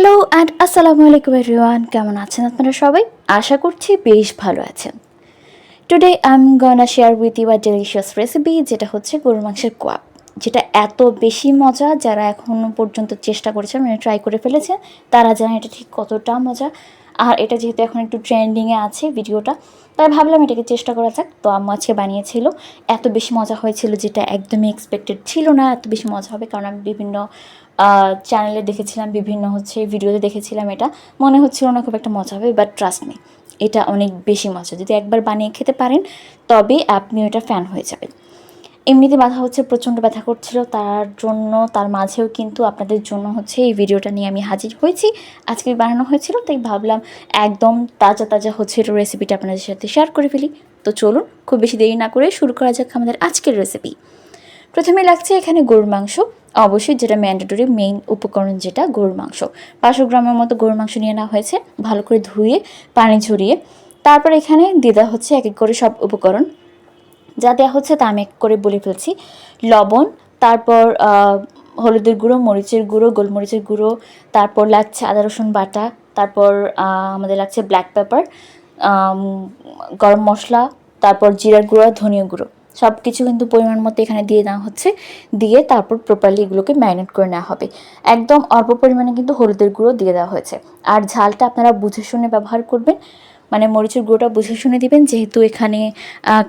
Hello and আসসালামু আলাইকুম everyone. কেমন আছেন আপনারা সবাই? আশা করছি বেশ ভালো আছেন। Today I am gonna share with you our delicious recipe যেটা হচ্ছে গরুর মাংসের কোয়াপ যেটা এত বেশি মজা, যারা এখনও পর্যন্ত চেষ্টা করেছেন মানে ট্রাই করে ফেলেছেন, তারা জানেন এটা ঠিক কতটা মজা। আর এটা যেহেতু এখন একটু ট্রেন্ডিংয়ে আছে ভিডিওটা, তাই ভাবলাম এটাকে চেষ্টা করা যাক। তো আম্মু আজকে বানিয়েছিল, এত বেশি মজা হয়েছিল যেটা একদমই এক্সপেক্টেড ছিল না, এত বেশি মজা হবে। কারণ আমি বিভিন্ন চ্যানেলে দেখেছিলাম, বিভিন্ন হচ্ছে ভিডিওতে দেখেছিলাম এটা। মনে হচ্ছিল না খুব একটা মজা হবে বাট ট্রাস্ট মি এটা অনেক বেশি মজা। যদি একবার বানিয়ে খেতে পারেন, তবে আপনি ওটা ফ্যান হয়ে যাবেন। এমনিতে ব্যথা হচ্ছে, প্রচণ্ড ব্যথা করছিল। তার জন্য, তার মাঝেও কিন্তু আপনাদের জন্য হচ্ছে এই ভিডিওটা নিয়ে আমি হাজির হয়েছি। আজকে বানানো হয়েছিল, তাই ভাবলাম একদম তাজা তাজা হচ্ছে রেসিপিটা আপনাদের সাথে শেয়ার করে ফেলি। তো চলুন, খুব বেশি দেরি না করে শুরু করা যাক আমাদের আজকের রেসিপি প্রথমে লাগছে এখানে গরুর মাংস। অবশ্যই যেটা ম্যান্ডেটরি মেইন উপকরণ যেটা, গরুর মাংস। পাঁচশো গ্রামের মতো গরুর মাংস নিয়ে নেওয়া হয়েছে। ভালো করে ধুয়ে, পানি ঝরিয়ে, তারপর এখানে দিদা হচ্ছে এক এক করে সব উপকরণ। যা দেওয়া হচ্ছে তা আমি এক করে বলে ফেলছি। লবণ, তারপর হলুদের গুঁড়ো, মরিচের গুঁড়ো, গোলমরিচের গুঁড়ো, তারপর লাগছে আদা, রসুন বাটা, তারপর আমাদের লাগছে ব্ল্যাক পেপার গরম মশলা, তারপর জিরার গুঁড়ো ধনিয়া গুঁড়ো। সব কিছু কিন্তু পরিমাণ মতো এখানে দিয়ে দেওয়া হচ্ছে। দিয়ে তারপর প্রপারলি এগুলোকে ম্যারিনেট করে নেওয়া হবে। একদম অল্প পরিমাণে কিন্তু হলুদের গুঁড়ো দিয়ে দেওয়া হয়েছে। আর ঝালটা আপনারা বুঝে শুনে ব্যবহার করবেন। মানে মরিচের গুঁড়োটা বুঝে শুনে দিবেন, যেহেতু এখানে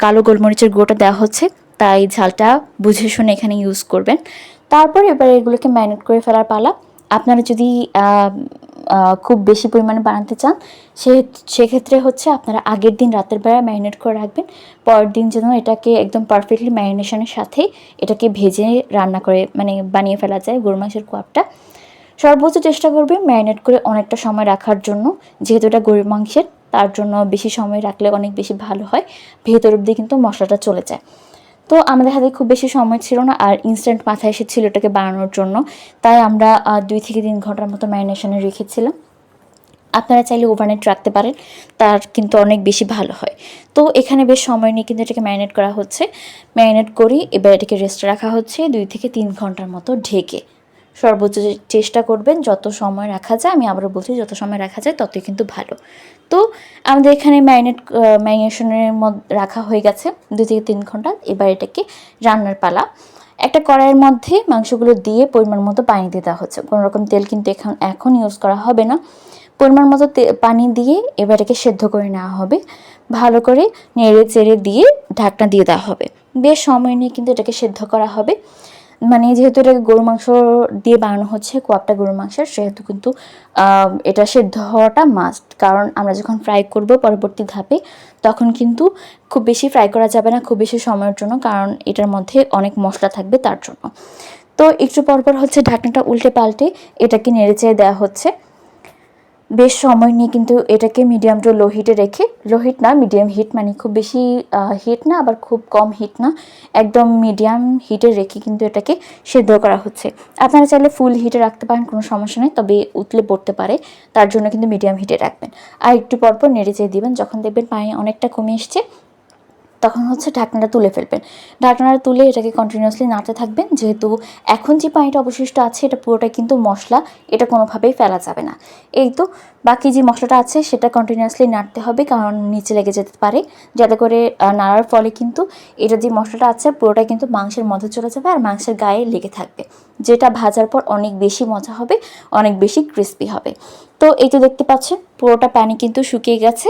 কালো গোলমরিচের গুঁড়োটা দেওয়া হচ্ছে, তাই ঝালটা বুঝে শুনে এখানে ইউজ করবেন। তারপর এবার এগুলোকে ম্যারিনেট করে ফেলার পালা। আপনারা যদি খুব বেশি পরিমাণে বানাতে চান সে সেক্ষেত্রে হচ্ছে আপনারা আগের দিন রাতের বেলায় ম্যারিনেট করে রাখবেন, পরের দিন যেন এটাকে একদম পারফেক্টলি ম্যারিনেশনের সাথে এটাকে ভেজে রান্না করে মানে বানিয়ে ফেলা যায় গরু মাংসের কোয়াপটা সর্বোচ্চ চেষ্টা করবে ম্যারিনেট করে অনেকটা সময় রাখার জন্য, যেহেতু এটা গরুর মাংসের। তার জন্য বেশি সময় রাখলে অনেক বেশি ভালো হয়। ভেতর অব্দি কিন্তু মশলাটা চলে যায়। তো আমাদের হাতে খুব বেশি সময় ছিল না আর ইনস্ট্যান্ট মাথায় এসেছিল এটাকে বানানোর জন্য। তাই আমরা দুই থেকে তিন ঘণ্টার মতো ম্যারিনেশনে রেখেছিলাম। আপনারা চাইলে ওভারনাইট রাখতে পারেন, তার কিন্তু অনেক বেশি ভালো হয়। তো এখানে বেশ সময় নিয়ে কিন্তু এটাকে ম্যারিনেট করা হচ্ছে। ম্যারিনেট করি, এবার এটাকে রেস্টে রাখা হচ্ছে দুই থেকে তিন ঘণ্টার মতো ঢেকে। সর্বোচ্চ চেষ্টা করবেন, যত সময় রাখা যায়, আমি আবারও বলছি যত সময় রাখা যায়, ততই কিন্তু ভালো। তো আমাদের এখানে ম্যারিনেট ম্যারিনেশনের মধ্যে রাখা হয়ে গেছে দু থেকে তিন ঘণ্টা। এবার এটাকে রান্নার পালা। একটা কড়াইয়ের মধ্যে মাংসগুলো দিয়ে পরিমাণ মতো পানি দিয়ে দেওয়া হচ্ছে। কোনো রকম তেল কিন্তু এখন এখন ইউজ করা হবে না। পরিমাণ মতো পানি দিয়ে এবার এটাকে সেদ্ধ করে নেওয়া হবে। ভালো করে নেড়ে চেড়ে দিয়ে ঢাকনা দিয়ে দেওয়া হবে। বেশ সময় নিয়ে কিন্তু এটাকে সেদ্ধ করা হবে। মানে যেহেতু এটাকে গরু মাংস দিয়ে বানানো হচ্ছে কোয়াপটা গরু মাংসের, সেহেতু কিন্তু এটা সেদ্ধ হওয়াটা মাস্ট কারণ আমরা যখন ফ্রাই করব পরবর্তী ধাপে, তখন কিন্তু খুব বেশি ফ্রাই করা যাবে না, খুব বেশি সময়ের জন্য, কারণ এটার মধ্যে অনেক মশলা থাকবে তার জন্য। তো একটু পরপর হচ্ছে ঢাকনাটা উল্টে পাল্টে এটাকে নেড়ে চেয়ে দেওয়া হচ্ছে। বেশ সময় নিয়ে কিন্তু এটাকে মিডিয়াম টু লো হিটে রেখে লো হিট না মিডিয়াম হিট মানে খুব বেশি হিট না, আবার খুব কম হিট না, একদম মিডিয়াম হিটে রেখে কিন্তু এটাকে সেদ্ধ করা হচ্ছে। আপনারা চাইলে ফুল হিটে রাখতে পারেন, কোনো সমস্যা নেই, তবে উতলে পড়তে পারে, তার জন্য কিন্তু মিডিয়াম হিটে রাখবেন। আর একটু পরপর নেড়ে চেয়ে দিবেন, যখন দেখবেন পানি অনেকটা কমে এসছে তখন হচ্ছে ঢাকনাটা তুলে ফেলবেন। ঢাকনাটা তুলে এটাকে কন্টিনিউয়াসলি নাড়তে থাকবেন, যেহেতু এখন যে পানিটা অবশিষ্ট আছে, এটা পুরোটাই কিন্তু মশলা, এটা কোনোভাবেই ফেলা যাবে না। এই তো বাকি যে মশলাটা আছে সেটা কন্টিনিউয়াসলি নাড়তে হবে, কারণ নিচে লেগে যেতে পারে। যাতে করে নাড়ার ফলে কিন্তু এটা যে মশলাটা আছে পুরোটাই কিন্তু মাংসের মধ্যে চলে যাবে আর মাংসের গায়ে লেগে থাকবে। যেটা ভাজার পর অনেক বেশি মজা হবে, অনেক বেশি ক্রিস্পি হবে। তো এই তো দেখতে পাচ্ছেন, পুরোটা পানি কিন্তু শুকিয়ে গেছে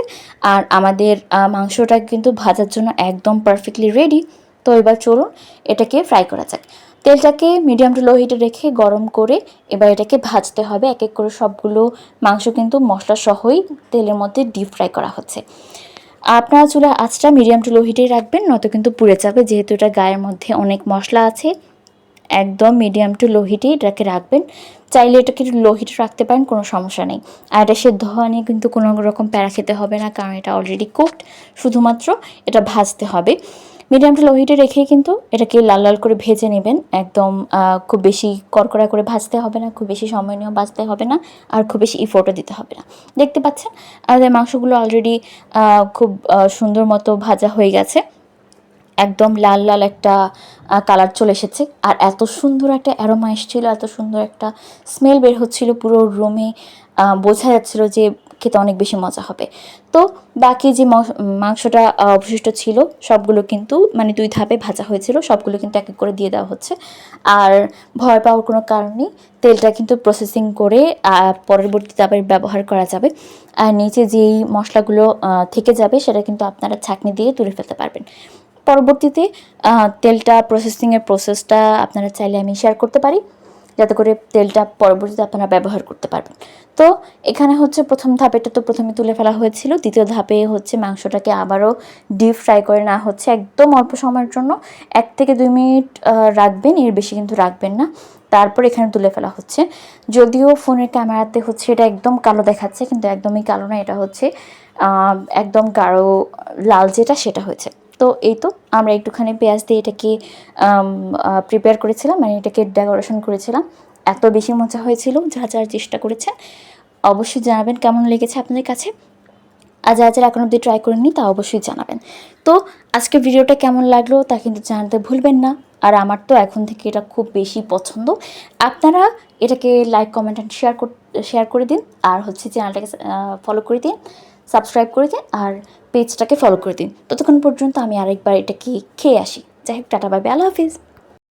আর আমাদের মাংসটা কিন্তু ভাজার জন্য একদম পারফেক্টলি রেডি তো এবার চলুন এটাকে ফ্রাই করা যাক। তেলটাকে মিডিয়াম টু লো হিটে রেখে গরম করে এবার এটাকে ভাজতে হবে। এক এক করে সবগুলো মাংস কিন্তু মশলা সহই তেলের মধ্যে ডিপ ফ্রাই করা হচ্ছে। আপনারা চুলা আঁচটা মিডিয়াম টু লো হিটেই রাখবেন, নয়তো কিন্তু পুড়ে যাবে। যেহেতু এটা গায়ের মধ্যে অনেক মশলা আছে, একদম মিডিয়াম টু লো হিটেই এটাকে রাখবেন। চাইলে এটাকে লো হিটে রাখতে পারেন, কোনো সমস্যা নেই। আর এটা সেদ্ধ হওয়া নিয়ে কিন্তু কোনো রকম প্যারা খেতে হবে না, কারণ এটা অলরেডি কুকড শুধুমাত্র এটা ভাজতে হবে। মিডিয়াম টু লো হিটে রেখেই কিন্তু এটাকে লাল লাল করে ভেজে নেবেন। একদম খুব বেশি কড়কড়া করে ভাজতে হবে না, খুব বেশি সময় নিয়েও ভাজতে হবে না আর খুব বেশি ইফোর্টও দিতে হবে না। দেখতে পাচ্ছেন, আমাদের মাংসগুলো অলরেডি খুব সুন্দর মতো ভাজা হয়ে গেছে। একদম লাল লাল একটা কালার চলে এসেছে। আর এত সুন্দর একটা অ্যারোমা এসেছিল, এত সুন্দর একটা স্মেল বের হচ্ছিল পুরো রুমে বোঝা যাচ্ছিল যে খেতে অনেক বেশি মজা হবে। তো বাকি যে মাংসটা অবশিষ্ট ছিল, সবগুলো কিন্তু মানে দুই ধাপে ভাজা হয়েছিল, সবগুলো কিন্তু এক এক করে দিয়ে দেওয়া হচ্ছে। আর ভয় পাওয়ার কোনো কারণ তেলটা কিন্তু প্রসেসিং করে পরবর্তীতে আবার ব্যবহার করা যাবে। আর নিচে যেই মশলাগুলো থেকে যাবে, সেটা কিন্তু আপনারা ছাঁকনি দিয়ে তুলে ফেলতে পারবেন। পরবর্তীতে তেলটা প্রসেসিংয়ের প্রসেসটা আপনারা চাইলে আমি শেয়ার করতে পারি। যাতে করে তেলটা পরবর্তীতে আপনারা ব্যবহার করতে পারবেন। তো এখানে হচ্ছে প্রথম ধাপেটা তো প্রথমে তুলে ফেলা হয়েছিল। দ্বিতীয় ধাপে হচ্ছে মাংসটাকে আবারও ডিপ ফ্রাই করে না হচ্ছে একদম অল্প সময়ের জন্য। এক থেকে দুই মিনিট রাখবেন, এর বেশি কিন্তু রাখবেন না। তারপর এখানে তুলে ফেলা হচ্ছে। যদিও ফোনের ক্যামেরাতে হচ্ছে এটা একদম কালো দেখাচ্ছে, কিন্তু একদমই কালো না, এটা হচ্ছে একদম গাঢ়, লাল যেটা, সেটা হয়েছে। তো এই তো আমরা একটুখানি পেঁয়াজ দিয়ে এটাকে প্রিপেয়ার করেছিলাম মানে এটাকে ডেকোরেশন করেছিলাম। এত বেশি মজা হয়েছিল, যা যার চেষ্টা করেছেন। অবশ্যই জানাবেন কেমন লেগেছে আপনাদের কাছে। আর যা যারা এখন অব্দি ট্রাই করেননি, তা অবশ্যই জানাবেন। তো আজকে ভিডিওটা কেমন লাগল, তা কিন্তু জানাতে ভুলবেন না। আর আমার তো এখন থেকে এটা খুব বেশি পছন্দ। আপনারা এটাকে like comment and share share করে দিন। আর হচ্ছে চ্যানেলটাকে ফলো করে দিন। সাবস্ক্রাইব করে দিন আর পেজটাকে ফলো করে দিন। ততক্ষণ পর্যন্ত আমি আরেকবার এটাকে খেয়ে আসি। যাই হোক, টাটা বাই আল্লাহ হাফিজ।